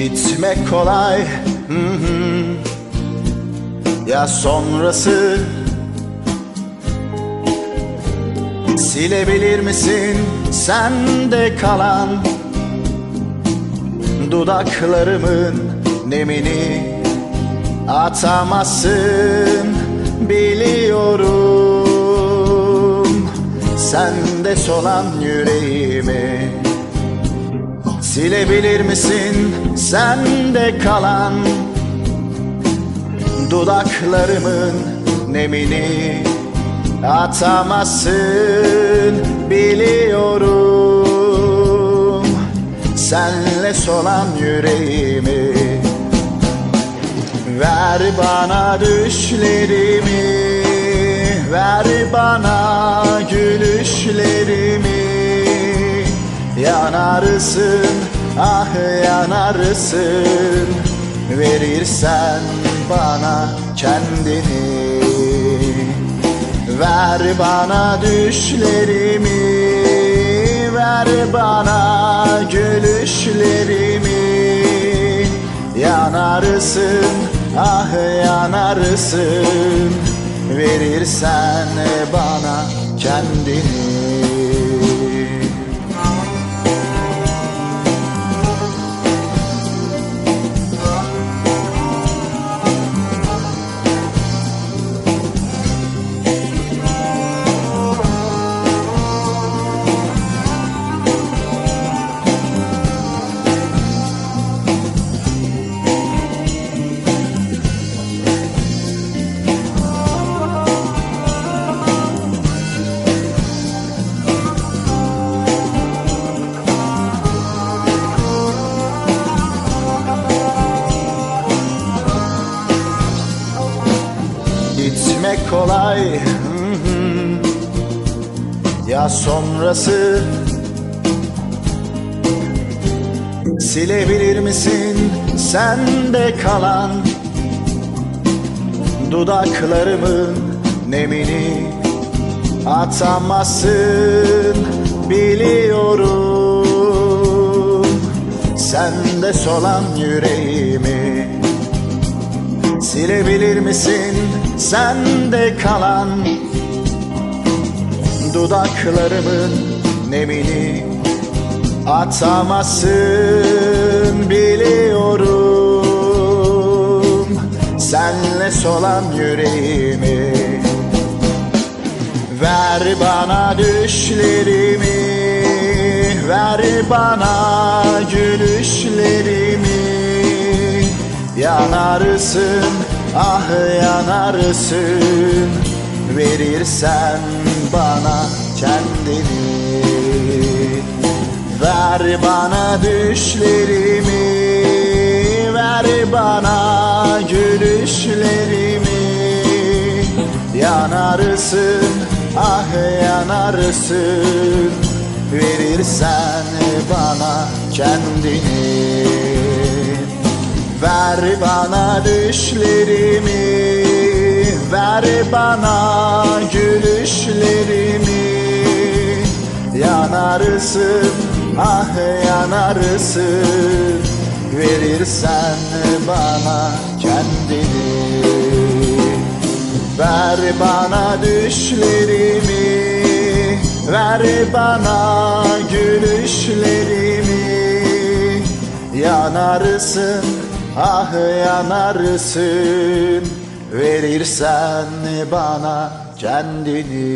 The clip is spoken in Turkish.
Gitmek kolay. Ya sonrası? Silebilir misin sende kalan Dudaklarımın nemini? Atamazsın biliyorum. Sende solan yüreğimi Silebilir misin sende kalan Dudaklarımın nemini? Atamazsın biliyorum. Senle solan yüreğimi. Ver bana düşlerimi. Ver bana gülüşlerimi Yanarsın ah yanarsın Verirsen bana kendini. Ver bana düşlerimi Ver bana gülüşlerimi. Yanarsın ah yanarsın Verirsen bana kendini Gitmek kolay. Ya sonrası? Silebilir misin sende kalan Dudaklarımın nemini? Atamazsın biliyorum. Sende solan yüreğimi Silebilir misin sende kalan Dudaklarımın nemini? Atamazsın biliyorum. Senle solan yüreğimi. Ver bana düşlerimi Ver bana gülüşlerimi Yanarsın ah yanarsın. Verirsen bana kendini Ver bana düşlerimi Ver bana gülüşlerimi. Yanarsın ah yanarsın. Verirsen bana kendini Ver bana düşlerimi Ver bana gülüşlerimi. Yanarsın ah yanarsın Verirsen bana kendini. Ver bana düşlerimi Ver bana gülüşlerimi. Yanarsın ah yanarsın Verirsen bana kendini